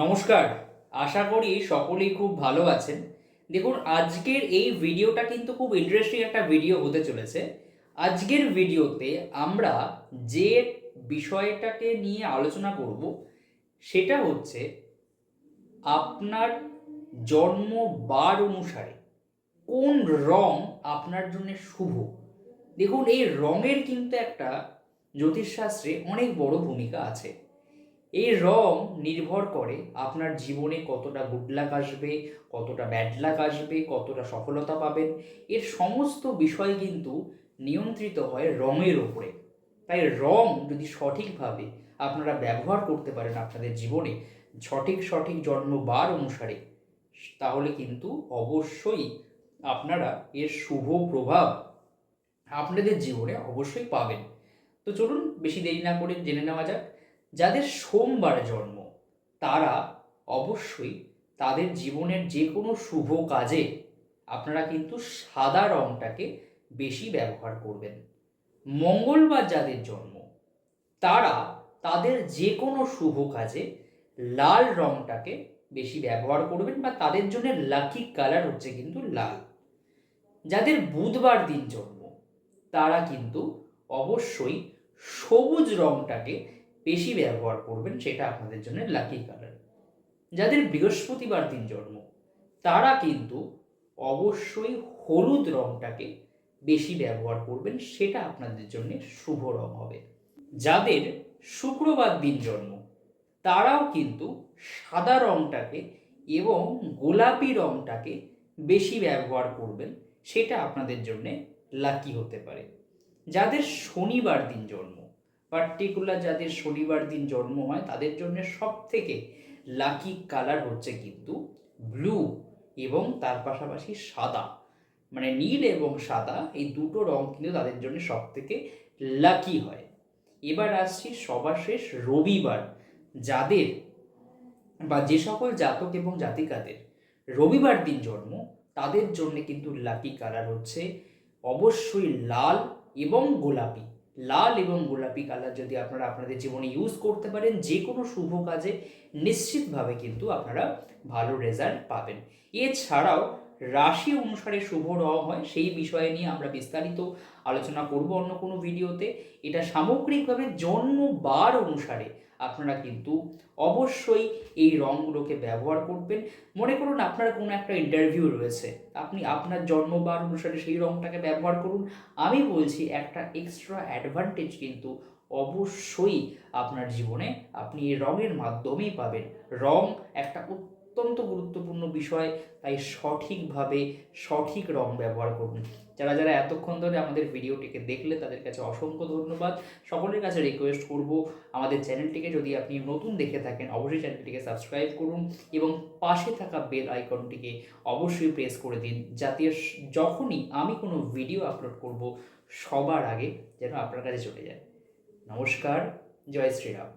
নমস্কার, আশা করি সকলেই খুব ভালো আছেন। দেখুন, আজকের এই ভিডিওটা কিন্তু খুব ইন্টারেস্টিং একটা ভিডিও হতে চলেছে। আজকের ভিডিওতে আমরা যে বিষয়টাকে নিয়ে আলোচনা করব, সেটা হচ্ছে আপনার জন্ম বার অনুসারে কোন রং আপনার জন্য শুভ? দেখুন, এই রঙের কিন্তু একটা জ্যোতিষশাস্ত্রে অনেক বড় ভূমিকা আছে। এই রং নির্ভর করে আপনার জীবনে কতটা গুড লাক আসবে, কতটা ব্যাড লাক আসবে, কতটা সফলতা পাবেন। এর সমস্ত বিষয় কিন্তু নিয়ন্ত্রিত হয় রঙের ওপরে। তাই রং যদি সঠিকভাবে আপনারা ব্যবহার করতে পারেন আপনাদের জীবনে সঠিক সঠিক জন্মবার অনুসারে, তাহলে কিন্তু অবশ্যই আপনারা এর শুভ প্রভাব আপনাদের জীবনে অবশ্যই পাবেন। তো চলুন বেশি দেরি না করে জেনে নেওয়া যাক। যাদের সোমবার জন্ম, তারা অবশ্যই তাদের জীবনের যে কোনো শুভ কাজে আপনারা কিন্তু সাদা রংটাকে বেশি ব্যবহার করবেন। মঙ্গলবার যাদের জন্ম, তারা তাদের যে কোনো শুভ কাজে লাল রংটাকে বেশি ব্যবহার করবেন বা তাদের জন্য লাকি কালার হচ্ছে কিন্তু লাল। যাদের বুধবার দিন জন্ম, তারা কিন্তু অবশ্যই সবুজ রংটাকে বেশি ব্যবহার করবেন সেটা আপনাদের জন্য লাকি কালার যাদের বৃহস্পতিবার দিন জন্ম, তারা কিন্তু অবশ্যই হলুদ রংটাকে বেশি ব্যবহার করবেন, সেটা আপনাদের জন্য শুভ রং হবে। যাদের শুক্রবার দিন জন্ম, তারাও কিন্তু সাদা রংটাকে এবং গোলাপি রংটাকে বেশি ব্যবহার করবেন, সেটা আপনাদের জন্য লাকি হতে পারে। যাদের শনিবার দিন জন্ম পার্টিকুলার যাদের শনিবার দিন জন্ম হয়, তাদের জন্য সব থেকে লাকি কালার হচ্ছে কিন্তু ব্লু এবং তার পাশাপাশি সাদা। মানে নীল এবং সাদা, এই দুটো রং কিন্তু তাদের জন্য সব থেকে লাকি হয়। এবার আসছি সবার শেষ রবিবার। যাদের বা যে সকল জাতক এবং জাতিকাদের রবিবার দিন জন্ম, তাদের জন্য কিন্তু লাকি কালার হচ্ছে অবশ্যই লাল এবং গোলাপি। লাল এবং গোলাপি কালার যদি আপনারা আপনাদের জীবনে ইউজ করতে পারেন যে কোনো শুভ কাজে নিশ্চিতভাবে কিন্তু আপনারা ভালো রেজাল্ট পাবেন। এছাড়াও রাশি অনুসারে শুভ রং হয়, সেই বিষয়ে নিয়ে আমরা বিস্তারিত আলোচনা করব অন্য কোনো ভিডিওতে। এটা সামগ্রিকভাবে জন্মবার অনুসারে। আপনারা কিন্তু অবশ্যই এই রঙগুলোকে ব্যবহার করবেন। মনে করুন আপনার কোনো একটা ইন্টারভিউ রয়েছে, আপনি আপনার জন্মবার অনুসারে সেই রঙটাকে ব্যবহার করুন। আমি বলছি একটা এক্সট্রা অ্যাডভান্টেজ কিন্তু অবশ্যই আপনার জীবনে আপনি এই রঙের মাধ্যমেই পাবেন। রং একটা অত্যন্ত গুরুত্বপূর্ণ বিষয়, তাই সঠিকভাবে সঠিক রং ব্যবহার করুন। যারা যারা এতক্ষণ ধরে আমাদের ভিডিওটিকে দেখলে, তাদের কাছে অসংখ্য ধন্যবাদ। সকলের কাছে রিকোয়েস্ট করব, আমাদের চ্যানেলটিকে যদি আপনি নতুন দেখে থাকেন, অবশ্যই চ্যানেলটিকে সাবস্ক্রাইব করুন এবং পাশে থাকা বেল আইকনটিকে অবশ্যই প্রেস করে দিন, যাতে যখনই আমি কোনো ভিডিও আপলোড করব সবার আগে যেন আপনার কাছে চলে যায়। নমস্কার, জয় শ্রীরাম।